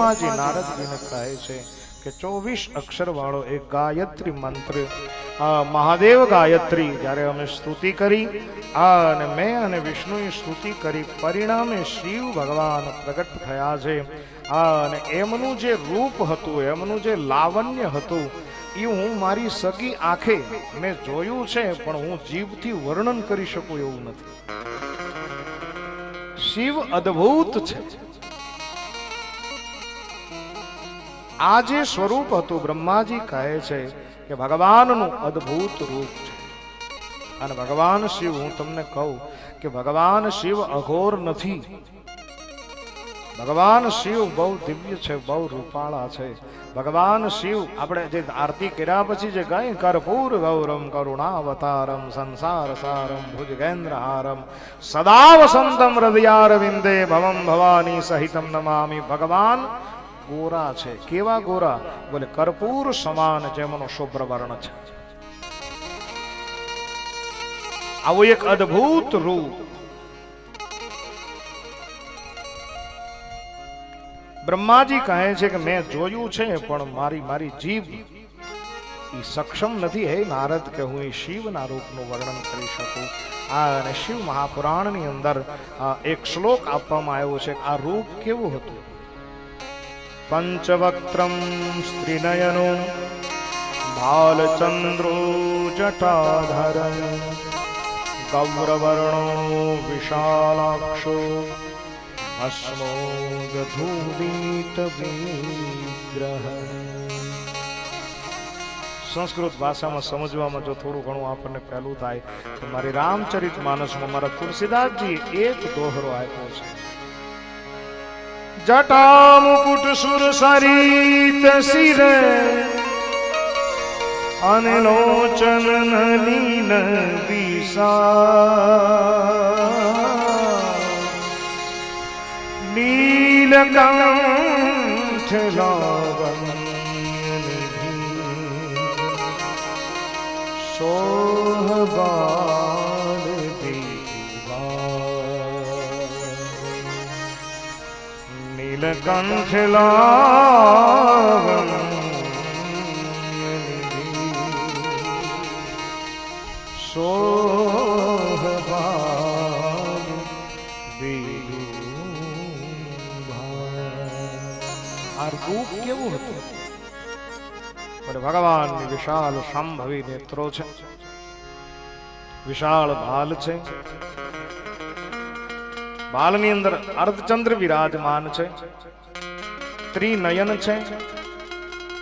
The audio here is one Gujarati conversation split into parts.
બ્રહ્માજી નારદજીને કહે છે કે ચોવીસ અક્ષર વાળો એક ગાયત્રી મંત્ર, આ મહાદેવ ગાયત્રી જ્યારે અમે સ્તુતિ કરી, આ અને મેં અને વિષ્ણુએ સ્તુતિ કરી, પરિણામે શિવ ભગવાન પ્રગટ થયા છે. આ અને એમનું જે રૂપ હતું, એમનું જે લાવણ્ય હતું, એ હું મારી સગી આંખે મેં જોયું છે, પણ હું જીભથી વર્ણન કરી શકું એવું નથી. શિવ અદ્ભુત છે. આ જે સ્વરૂપ હતું, બ્રહ્માજી કહે છે કે ભગવાનનું અદ્ભુત રૂપ છે. અને ભગવાન શિવ, હું તમને કહું કે ભગવાન શિવ અઘોર નથી. ભગવાન શિવ બહુ દિવ્ય છે, બહુ રૂપાળા છે. ભગવાન શિવ, આપણે જે આરતી કર્યા પછી જે ગઈ કર્પૂર, ગૌરમ, કરુણાવતારમ, સંસાર સારમ, ભુજગેન્દ્રહારમ સદા વસંતમ હૃદયાર વિંદે ભવમ ભવાની સહિતમ નમામી. ભગવાન ગોરા છે. કેવા ગોરા? બોલે, કર્પૂર સમાન જેમનો શુભ્ર વર્ણ છે. આવું એક અદ્ભુત રૂપ. બ્રહ્માજી કહે છે કે, મેં જોયું છે, પણ મારી મારી જીભ ઈ સક્ષમ નથી. હે નારદ, કે હું એ શિવના રૂપનું વર્ણન કરી શકું? આ અને શિવ મહાપુરાણની અંદર એક શ્લોક આપવામાં આવ્યો છે આ રૂપ કેવું હતું? પંચવક્ત્રમ સ્ત્રીનયનો ભાલચંદ્રો જટાધર ગૌરવર્ણો વિશાલાક્ષો ભસ્મોદધૂમિત વિગ્રહ સંસ્કૃત ભાષામાં સમજવામાં જો થોડું ઘણું આપણને પહેલું થાય તો મારી રામચરિત માનસમાં મારા તુલસીદાસજી એક દોહરો આપ્યો છે જટા મુકુટ સુર સરિત શિર અને લોચન નલીન નીલકંઠ સોહબાલ નીલકંઠ લાવણ આ રૂપ કેવું હતું પણ ભગવાનની વિશાળ સંભવી નેત્રો છે વિશાળ ભાલ છે બાલની અંદર અર્ધચંદ્ર વિરાજમાન છે. ત્રિનયન છે.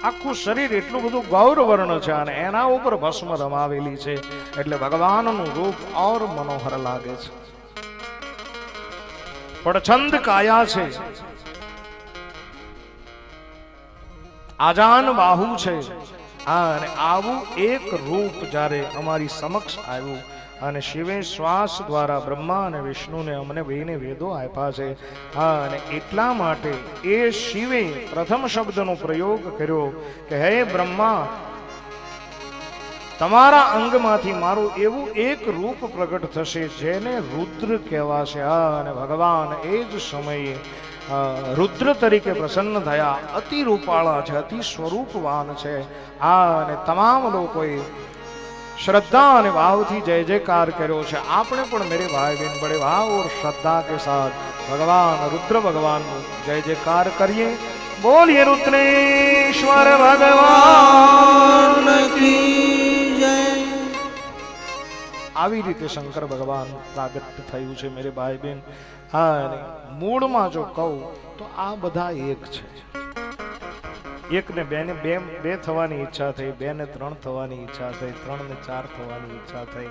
આખું શરીર એટલું બધું ગૌરવર્ણ છે અને એના ઉપર ભસ્મ રમાવેલી છે. એટલે ભગવાનનું રૂપ ઓર મનોહર લાગે છે. પડછંદ કાયા છે. આજાન બાહુ છે. અને આવું એક રૂપ જ્યારે અમારી સમક્ષ આવ્યું અને શિવે શ્વાસ દ્વારા બ્રહ્મા અને વિષ્ણુને અમને બેને વેદો આપ્યા છે. હા, અને એટલા માટે એ શિવે પ્રથમ શબ્દનો પ્રયોગ કર્યો કે, હે બ્રહ્મા, તમારા અંગમાંથી મારું એવું એક રૂપ પ્રગટ થશે જેને રુદ્ર કહેવાશે. હા, અને ભગવાન એ જ સમયે રુદ્ર તરીકે પ્રસન્ન થયા. અતિ રૂપાળા છે, અતિ સ્વરૂપવાન છે. આ અને તમામ લોકોએ શ્રદ્ધા અને ભાવથી જય જયકાર કર્યો છે. આપણે પણ મેરે ભાઈ બહેન બડે ભાવ ઓર શ્રદ્ધા કે સાથ. ભગવાન, રુદ્ર ભગવાનનું જય જયકાર કરીએ. બોલીએ રુદ્રેશ્વર ભગવાન આવી રીતે શંકર ભગવાન પ્રાગટ્ય થયું છે મેરે ભાઈ બહેન હા મૂળમાં જો કહું તો આ બધા એક છે. એકને બે ને બે બે થવાની ઈચ્છા થઈ, બે ને ત્રણ થવાની ઈચ્છા થઈ, ત્રણ ને ચાર થવાની ઈચ્છા થઈ.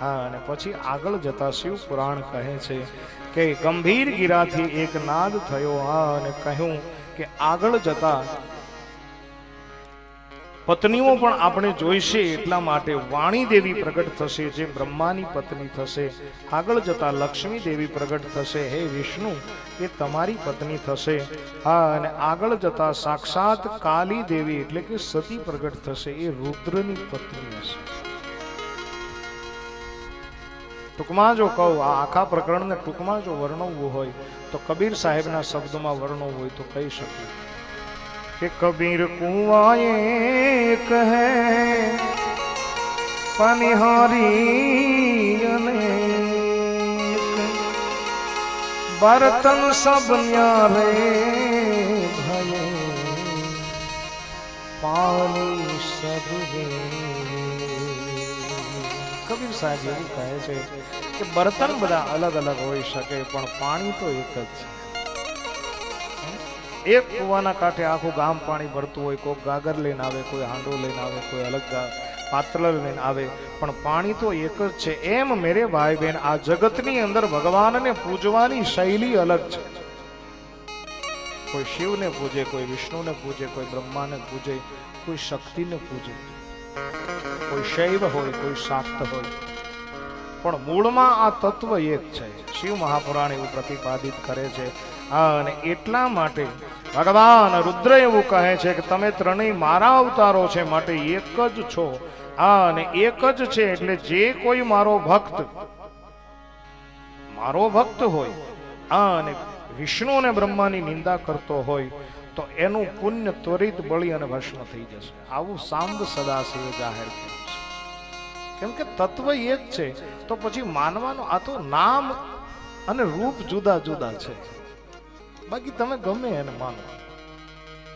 હા, અને પછી આગળ જતા શિવ પુરાણ કહે છે કે ગંભીર ગીરાથી એક નાદ થયો. હા, અને કહ્યું કે આગળ જતા પત્નીઓ પણ આપણે જોઈશે એટલા માટે વાણી દેવી પ્રગટ થશે, જે બ્રહ્માની પત્ની થશે. આગળ જતા લક્ષ્મી દેવી પ્રગટ થશે. હે વિષ્ણુ, એ તમારી પત્ની થશે. હા, અને આગળ જતા સાક્ષાત કાલી દેવી એટલે કે સતી પ્રગટ થશે. એ રુદ્રની પત્ની હશે. ટૂંકમાં જો કહું, આ આખા પ્રકરણને ટૂંકમાં જો વર્ણવવું હોય, તો કબીર સાહેબના શબ્દોમાં વર્ણવવું હોય તો કહી શકું. કે કબીર કુવાએ કહે પનિહારી બર્તન સબ ન્યારે ભય પાણી સબ કબીર સાહેબ એવું કહે છે કે બર્તન બધા અલગ અલગ હોઈ શકે, પણ પાણી તો એક જ છે. એક કુવાના કાંઠે આખું ગામ પાણી ભરતું હોય કોઈ ગાગર લઈને આવે, કોઈ હાંડો લઈને આવે, કોઈ અલગ પાત્ર લઈને આવે. પણ પાણી તો એક જ છે. એમ મેરે ભાઈ બહેન આ જગતની અંદર ભગવાનને પૂજવાની શૈલી અલગ છે. કોઈ શિવને પૂજે, કોઈ વિષ્ણુને પૂજે, કોઈ બ્રહ્માને પૂજે, કોઈ શક્તિને પૂજે. કોઈ શૈવ હોય, કોઈ શાક્ત હોય. પણ મૂળમાં આ તત્વ એક છે. શિવ મહાપુરાણ એવું પ્રતિપાદિત કરે છે. અને એટલા માટે ભગવાન રુદ્ર એવું કહે છે કે તમે ત્રણેય મારા અવતારો છે માટે એક જ છો. અને એક જ છે એટલે જે કોઈ મારો ભક્ત મારો ભક્ત હોય અને વિષ્ણુ અને બ્રહ્માની નિંદા કરતો હોય, તો એનું પુણ્ય ત્વરિત બળી અને ભસ્મ થઈ જશે. આવું સાંભ સદાશિવ જાહેર કર્યું છે. કેમ કે તત્વ એક છે, તો પછી માનવાનું આ તો નામ અને રૂપ જુદા જુદા છે. બાકી તમે ગમે એને માનો.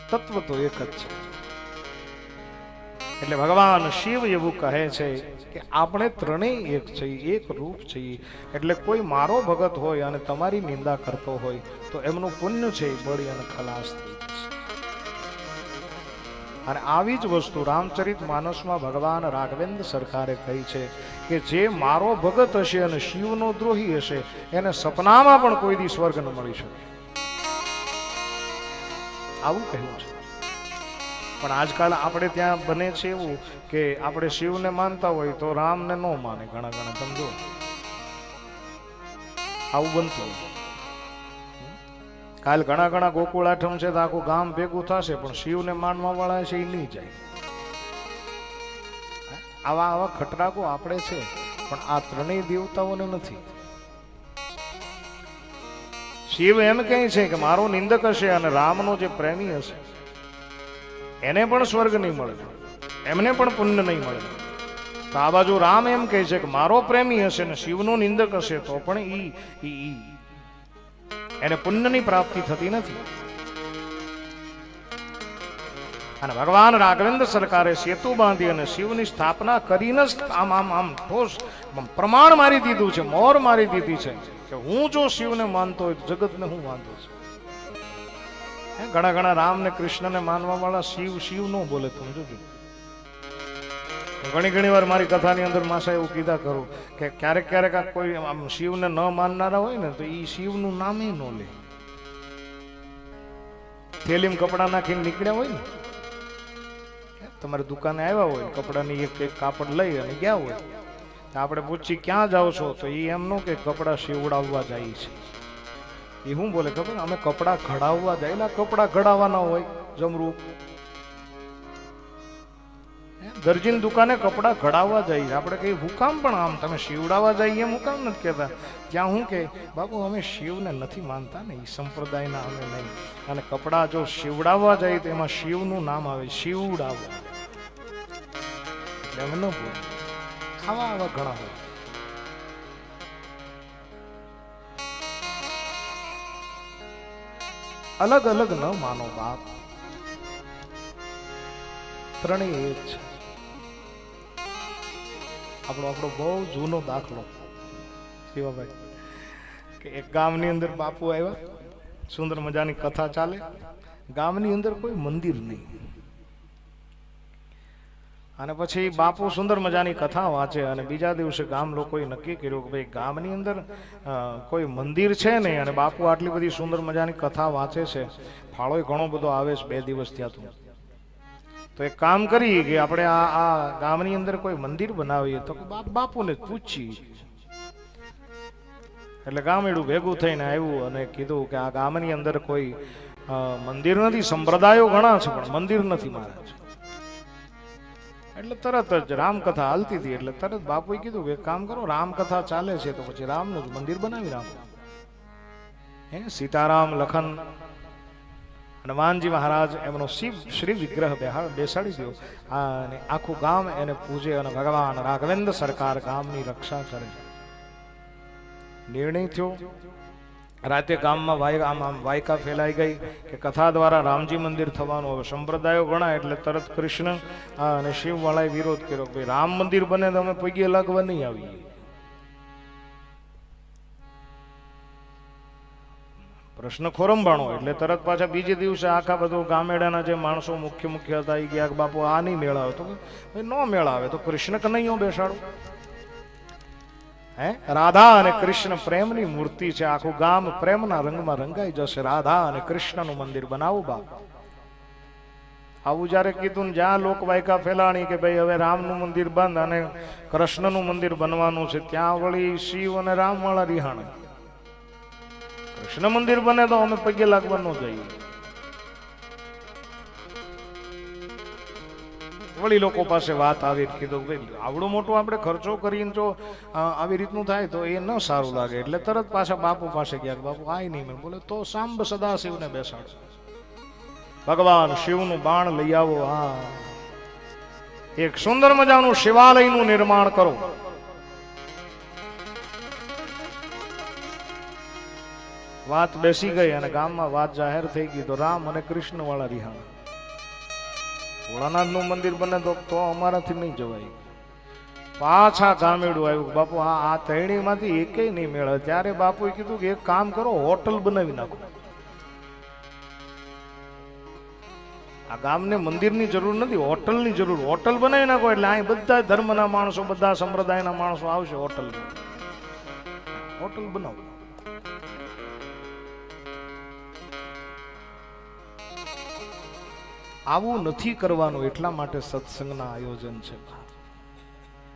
તત્વ તો એક જ છે. એટલે ભગવાન શિવ એવું કહે છે કે આપણે ત્રણેય એક છીએ, એક રૂપ છીએ. એટલે કોઈ મારો ભગત હોય અને તમારી નિંદા કરતો હોય, તો એમનું પુણ્ય છે એ બળી અને ખલાસ થઈ અને આવી જ વસ્તુ રામચરિત માનસમાં ભગવાન રાઘવેન્દ્ર સરકારે કહી છે કે જે મારો ભગત હશે અને શિવનો દ્રોહી હશે, એને સપનામાં પણ કોઈ દી સ્વર્ગ ન મળી શકે. આવું કહ્યું છે. પણ આજકાલ આપણે ત્યાં બને છે એવું કે આપણે શિવને માનતા હોય તો રામને ન માને ઘણા ઘણા સમજો આવું બનતું કાલ ઘણા ઘણા ગોકુળ આઠમ છે તો આખું ગામ ભેગું થશે, પણ શિવને માનવા વાળા છે એ નહીં જાય. આવા આવા ખટરાકો આપણે છે, પણ આ ત્રણેય દેવતાઓને નથી. શિવ એમ કહે છે કે મારો નિંદક હશે અને રામનો જે પ્રેમી હશે, એને પણ સ્વર્ગ નહીં મળે, એમને પણ પુણ્ય નહીં મળે. તો આ બાજુ રામ એમ કહે છે કે મારો પ્રેમી હશે ને શિવનો નિંદક હશે તો પણ ઈ ઈ એને પુણ્યની પ્રાપ્તિ થતી નથી. અને ભગવાન રાઘવેન્દ્ર સરકારે સેતુ બાંધી અને શિવની સ્થાપના કરીને જ આમ આમ આમ ઠોસ પ્રમાણ મારી દીધું છે, મોર મારી દીધી છે. કે હું જો શિવને માનતો હોય જગતને હું માનતો છું. ઘણા ઘણા રામ ને કૃષ્ણને માનવા વાળા શિવ શિવ નો બોલે તમે જોજો. ઘણી ઘણી વાર મારી કથાની અંદર માસા એવું કીધા કરું કે ક્યારેક ક્યારેક આ કોઈ આમ શિવને ન માનનારા હોય ને તો એ શિવનું નામે ન લે. થેલીમાં કપડાં નાખીને નીકળ્યા હોય ને તમારી દુકાને આવ્યા હોય કપડાની એક એક કાપડ લઈ અને ગયા હોય. આપણે પૂછી ક્યાં જાઓ છો? તો એ એમનું કે કપડાં સીવડાવવા જાય છે. એ શું બોલે ખબર? અમે કપડાં ઘડાવવા જાય એટલે કપડાં ઘડાવવાના હોય જમરૂપ દરજીની દુકાને કપડાં ઘડાવવા જઈએ આપણે કઈ હુકામ પણ આમ? તમે શિવડાવવા જઈએ એમ હુકામ નથી કહેતા. ત્યાં હું કે, બાપુ, અમે શિવને નથી માનતા ને એ સંપ્રદાયના અમે નહીં. અને કપડાં જો શિવડાવવા જઈએ તો એમાં શિવનું નામ આવે, શિવડાવવા. એટલે અમે ન બોલીએ આવા આવા ઘણા હોય. અલગ અલગ ન માનો બાપ. ત્રણેય એક છે. આપણો આપણો બહુ જૂનો દાખલો. શિવાભાઈ, કે એક ગામની અંદર બાપુ આવ્યા, સુંદર મજાની કથા ચાલે. ગામની અંદર કોઈ મંદિર નહીં. અને પછી બાપુ સુંદર મજાની કથા વાંચે અને બીજા દિવસે ગામ લોકોએ નક્કી કર્યું કે ભાઈ ગામની અંદર કોઈ મંદિર છે નહીં અને બાપુ આટલી બધી સુંદર મજાની કથા વાંચે છે. ફાળોય ઘણો બધો આવે છે બે દિવસ ત્યાં તું. તો એક કામ કરીએ કે આપણે આ આ ગામની અંદર કોઈ મંદિર બનાવીએ તો બાપ, બાપુને પૂછી એટલે ગામડું ભેગું થઈને આવ્યું અને કીધું કે આ ગામની અંદર કોઈ મંદિર નથી. સંપ્રદાયો ઘણા છે, પણ મંદિર નથી મહારાજ. એટલે તરત જ રામકથા હાલતી હતી. એટલે તરત બાપુએ કીધું એક કામ કરો, રામકથા ચાલે છે તો પછી રામનું જ મંદિર બનાવી રાખો. હે, સીતારામ, લખન, હનુમાનજી મહારાજ, એમનો શિવ, શ્રી વિગ્રહ બેસાડી દો અને આખું ગામ એને પૂજે અને ભગવાન રાઘવેન્દ્ર સરકાર ગામની રક્ષા કરે. નિર્ણય થયો. રાતે ગામમાં વાય આમ આમ વાયકા ફેલાઈ ગઈ કે કથા દ્વારા રામજી મંદિર થવાનું. હવે સંપ્રદાયો ગણાય એટલે તરત કૃષ્ણ અને શિવવાળાએ વિરોધ કર્યો ભાઈ રામ મંદિર બને તો અમે પગે લાગવા નહીં આવીએ. પ્રશ્ન ખોરંભાણો એટલે તરત પાછા બીજે દિવસે આખા બધું ગામેડાના જે માણસો મુખ્ય મુખ્ય હતા, એ ગયા બાપુ આ નહીં મેળાવે તો નો મેળાવે તો કૃષ્ણ કનૈયો બેસાડો? હે? રાધા અને કૃષ્ણ પ્રેમની મૂર્તિ છે. આખું ગામ પ્રેમના રંગમાં રંગાઈ જશે. રાધા અને કૃષ્ણનું મંદિર બનાવું બાપ. આવું જ્યારે કીધું જ્યાં લોક વાયકા ફેલાણી કે ભાઈ હવે રામનું મંદિર બંધ અને કૃષ્ણનું મંદિર બનવાનું છે ત્યાં વળી શિવ અને રામ વાળા રિહાણ. કૃષ્ણ મંદિર બને તો અમે પગે લાગવાનું ન જઈએ. વળી લોકો પાસે વાત આવી કીધું ભાઈ, આવડો મોટો આપણે ખર્ચો કરીને જો આવી રીતનું થાય તો એ ન સારું લાગે. એટલે તરત પાછા બાપુ પાસે ગયા બાપુ, આય નહીં. મેં બોલે, તો સાંબ સદા શિવને બેસાડો. ભગવાન, શિવનું બાણ લઈ આવો. હા. એક સુંદર મજાનું શિવાલયનું નિર્માણ કરો. વાત બેસી ગઈ અને ગામમાં વાત જાહેર થઈ ગઈ તો રામ અને કૃષ્ણ વાળા રિહાણ. ભોળાનાથનું મંદિર બને તો તો અમારાથી નહીં જવાય. પાછા જામેડું આવ્યું. બાપુ, આ આ તૈણીમાંથી એકેય નહીં મેળે ત્યારે બાપુએ કીધું કે એક કામ કરો, હોટલ બનાવી નાખો. આ ગામને મંદિરની જરૂર નથી, હોટલની જરૂર. હોટલ બનાવી નાખો એટલે અહીં બધા ધર્મના માણસો, બધા સંપ્રદાયના માણસો આવશે હોટલ હોટલ બનાવો. આવું નથી કરવાનું એટલા માટે સત્સંગના આયોજન છે.